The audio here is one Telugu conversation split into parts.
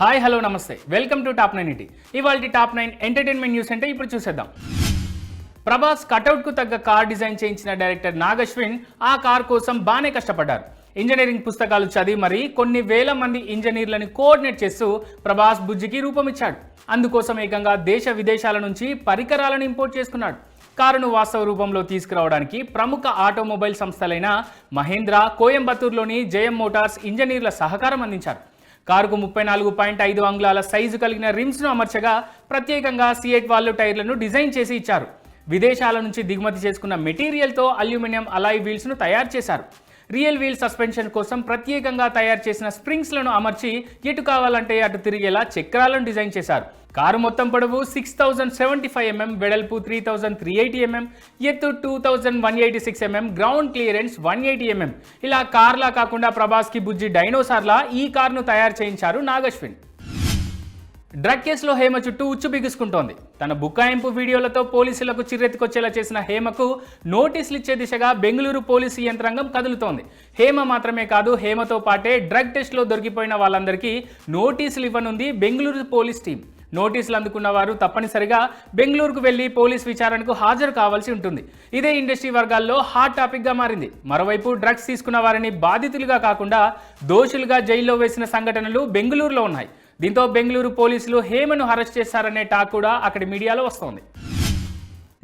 హాయ్ హలో నమస్తే. Welcome to top nine ET. ఇవాళ టాప్ నైన్ ఎంటర్టైన్మెంట్ న్యూస్ అంటే ఇప్పుడు చూసేద్దాం. ప్రభాస్ కటౌట్కు తగ్గ కార్ డిజైన్ చేయించిన డైరెక్టర్ నాగశ్విన్ ఆ కార్ కోసం బాగానే కష్టపడ్డారు. ఇంజనీరింగ్ పుస్తకాలు చదివి మరి కొన్ని వేల మంది ఇంజనీర్లను కోఆర్డినేట్ చేస్తూ ప్రభాస్ బుజ్జికి రూపమిచ్చాడు. అందుకోసం ఏకంగా దేశ విదేశాల నుంచి పరికరాలను ఇంపోర్ట్ చేసుకున్నాడు. కారును వాస్తవ రూపంలో తీసుకురావడానికి ప్రముఖ ఆటోమొబైల్ సంస్థలైన మహేంద్ర కోయంబత్తూరులోని జయం మోటార్స్ ఇంజనీర్ల సహకారం అందించారు. కారుకు ముప్పై నాలుగు పాయింట్ ఐదు అంగుళాల సైజు కలిగిన రిమ్స్ను అమర్చగా ప్రత్యేకంగా సిఎట్ వాళ్ళు టైర్లను డిజైన్ చేసి ఇచ్చారు. విదేశాల నుంచి దిగుమతి చేసుకున్న మెటీరియల్తో అల్యూమినియం అలాయ్ వీల్స్ను తయారు చేశారు. రియల్ వీల్ సస్పెన్షన్ కోసం ప్రత్యేకంగా తయారు చేసిన స్ప్రింగ్స్లను అమర్చి ఎటు కావాలంటే అటు తిరిగేలా చక్రాలను డిజైన్ చేశారు. కారు మొత్తం పొడవు six thousand seventy five MM వెడల్పు three thousand three eighty MM ఎత్తు two thousand one eighty six mm ground clearance one eighty mm ఇలా కార్లా కాకుండా ప్రభాస్కి బుజ్జి డైనోసార్లా ఈ కార్ను తయారు చేయించారు నాగశ్విన్. డ్రగ్ కేసులో హేమ చుట్టూ ఉచ్చు బిగుసుకుంటోంది. తన బుకాయింపు వీడియోలతో పోలీసులకు చిర్రెత్తుకొచ్చేలా చేసిన హేమకు నోటీసులు ఇచ్చే దిశగా బెంగళూరు పోలీసు యంత్రాంగం కదులుతోంది. హేమ మాత్రమే కాదు హేమతో పాటే డ్రగ్ టెస్ట్లో దొరికిపోయిన వాళ్ళందరికీ నోటీసులు ఇవ్వనుంది బెంగళూరు పోలీస్ టీం. నోటీసులు అందుకున్న వారు తప్పనిసరిగా బెంగళూరుకు వెళ్ళి పోలీస్ విచారణకు హాజరు కావాల్సి ఉంటుంది. ఇదే ఇండస్ట్రీ వర్గాల్లో హాట్ టాపిక్గా మారింది. మరోవైపు డ్రగ్స్ తీసుకున్న వారిని బాధితులుగా కాకుండా దోషులుగా జైల్లో వేసిన సంఘటనలు బెంగళూరులో ఉన్నాయి. దీంతో బెంగళూరు పోలీసులు హేమను అరెస్ట్ చేశారనే టాక్ కూడా అక్కడి మీడియాలో వస్తోంది.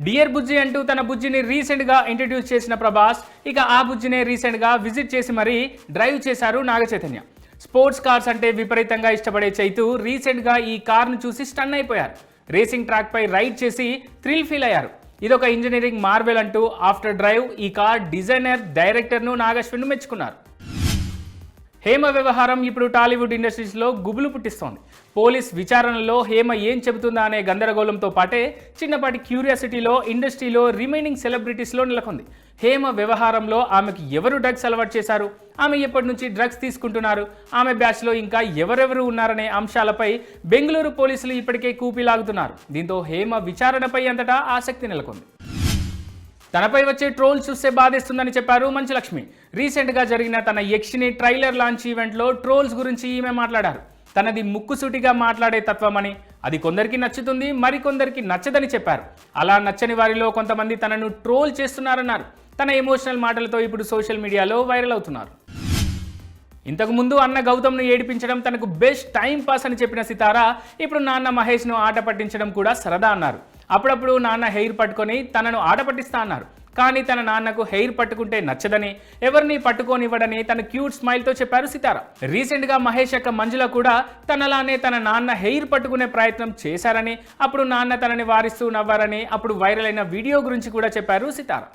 డియర్ బుజ్జి అంటూ తన బుజ్జిని రీసెంట్గా ఇంట్రడ్యూస్ చేసిన ప్రభాస్ ఇక ఆ బుజ్జినే రీసెంట్గా విజిట్ చేసి మరీ డ్రైవ్ చేశారు నాగ చైతన్య స్పోర్ట్స్ కార్స్ అంటే విపరీతంగా ఇష్టపడే చైతు రీసెంట్గా ఈ కార్ను చూసి స్టన్ అయిపోయారు. రేసింగ్ ట్రాక్పై రైడ్ చేసి థ్రిల్ ఫీల్ అయ్యారు. ఇదొక ఇంజనీరింగ్ మార్వెల్ అంటూ ఆఫ్టర్ డ్రైవ్ ఈ కార్ డిజైనర్ డైరెక్టర్ను నాగశ్విన్ మెచ్చుకున్నారు. హేమ వ్యవహారం ఇప్పుడు టాలీవుడ్ ఇండస్ట్రీస్లో గుబులు పుట్టిస్తోంది. పోలీస్ విచారణలో హేమ ఏం చెబుతుందా అనే గందరగోళంతో పాటే చిన్నపాటి క్యూరియాసిటీలో ఇండస్ట్రీలో రిమైనింగ్ సెలబ్రిటీస్లో నెలకొంది. హేమ వ్యవహారంలో ఆమెకు ఎవరు డ్రగ్స్ అలవాటు చేశారు? ఆమె ఎప్పటి నుంచి డ్రగ్స్ తీసుకుంటున్నారు? ఆమె బ్యాచ్లో ఇంకా ఎవరెవరు ఉన్నారనే అంశాలపై బెంగళూరు పోలీసులు ఇప్పటికే కూపిలాగుతున్నారు దీంతో హేమ విచారణపై అంతటా ఆసక్తి నెలకొంది. తనపై వచ్చే ట్రోల్ చూస్తే బాధేస్తుందని చెప్పారు మంచులక్ష్మి. రీసెంట్గా జరిగిన తన యక్షిని ట్రైలర్ లాంచ్ ఈవెంట్లో ట్రోల్స్ గురించి ఈమె మాట్లాడారు. తనది ముక్కుసూటిగా మాట్లాడే తత్వమని అది కొందరికి నచ్చుతుంది మరికొందరికి నచ్చదని చెప్పారు. అలా నచ్చని వారిలో కొంతమంది తనను ట్రోల్ చేస్తున్నారన్నారు. తన ఎమోషనల్ మాటలతో ఇప్పుడు సోషల్ మీడియాలో వైరల్ అవుతున్నారు. ఇంతకుముందు అన్న గౌతమ్ను ఏడిపించడం తనకు బెస్ట్ టైం పాస్ అని చెప్పిన సితారా ఇప్పుడు నాన్న మహేష్ను ఆట పట్టించడం కూడా సరదా అన్నారు. అప్పుడప్పుడు నాన్న హెయిర్ పట్టుకొని తనను ఆడపట్టిస్తా అన్నారు. కానీ తన నాన్నకు హెయిర్ పట్టుకుంటే నచ్చదని ఎవరిని పట్టుకోనివ్వడని తన క్యూట్ స్మైల్తో చెప్పారు సితారా. రీసెంట్గా మహేష్ యొక్క మంజుల కూడా తనలానే తన నాన్న హెయిర్ పట్టుకునే ప్రయత్నం చేశారని అప్పుడు నాన్న తనని వారిస్తూ నవ్వారని అప్పుడు వైరల్ అయిన వీడియో గురించి కూడా చెప్పారు సితారా.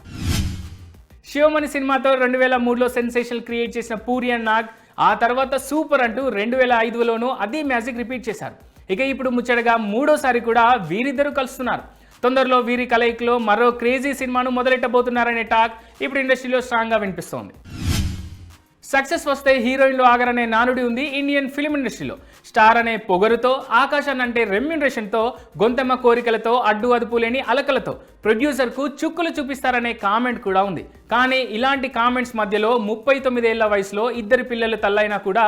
శివమణి సినిమాతో రెండు వేల మూడులో సెన్సేషన్ క్రియేట్ చేసిన పూరి అండ్ నాగ్ ఆ తర్వాత సూపర్ అంటూ రెండు వేల ఐదులోనూ అదే మ్యాజిక్ రిపీట్ చేశారు. ఇక ఇప్పుడు ముచ్చటగా మూడోసారి కూడా వీరిద్దరూ కలుస్తున్నారు. తొందరలో వీరి కలయికలో మరో క్రేజీ సినిమాను మొదలెట్టబోతున్నారనే టాక్ ఇప్పుడు ఇండస్ట్రీలో స్ట్రాంగ్గా వినిపిస్తోంది. సక్సెస్ వస్తే హీరోయిన్లు ఆగరనే నానుడి ఉంది ఇండియన్ ఫిల్మ్ ఇండస్ట్రీలో. స్టార్ అనే పొగరుతో ఆకాశాన్ని అంటే రెమ్యునరేషన్తో గొంతెమ్మ కోరికలతో అడ్డు అదుపు లేని అలకలతో ప్రొడ్యూసర్కు చుక్కులు చూపిస్తారనే కామెంట్ కూడా ఉంది. కానీ ఇలాంటి కామెంట్స్ మధ్యలో ముప్పై తొమ్మిదేళ్ళ వయసులో ఇద్దరు పిల్లలు తల్లైనా కూడా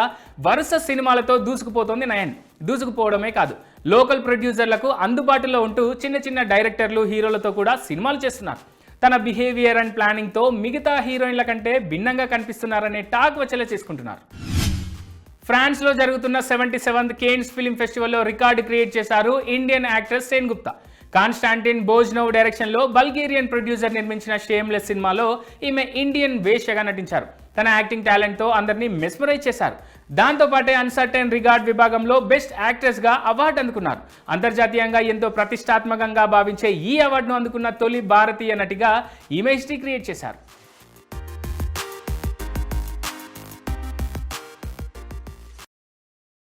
వరుస సినిమాలతో దూసుకుపోతోంది నయన్. దూసుకుపోవడమే కాదు లోకల్ ప్రొడ్యూసర్లకు అందుబాటులో ఉంటూ చిన్న చిన్న డైరెక్టర్లు హీరోలతో కూడా సినిమాలు చేస్తున్నారు. తన బిహేవియర్ అండ్ ప్లానింగ్తో మిగతా హీరోయిన్ల కంటే భిన్నంగా కనిపిస్తున్నారనే టాక్ వచ్చేలా చేసుకుంటున్నారు. ఫ్రాన్స్లో జరుగుతున్న సెవెంటీ సెవెంత్ కేన్స్ ఫిల్మ్ ఫెస్టివల్లో రికార్డు క్రియేట్ చేశారు Indian actress Sengupta. Konstantin Bojanov డైరెక్షన్లో బల్గేరియన్ ప్రొడ్యూసర్ నిర్మించిన షేమ్లెస్ సినిమాలో ఈమె ఇండియన్ వేష్యగా నటించారు. తన యాక్టింగ్ టాలెంట్తో అందరినీ మెస్మరైజ్ చేశారు. దాంతోపాటే అన్సర్టైన్ రిగార్డ్ విభాగంలో బెస్ట్ యాక్ట్రెస్గా అవార్డు అందుకున్నారు. అంతర్జాతీయంగా ఎంతో ప్రతిష్టాత్మకంగా భావించే ఈ అవార్డును అందుకున్న తొలి భారతీయ నటిగా ఇమేజ్ని క్రియేట్ చేశారు.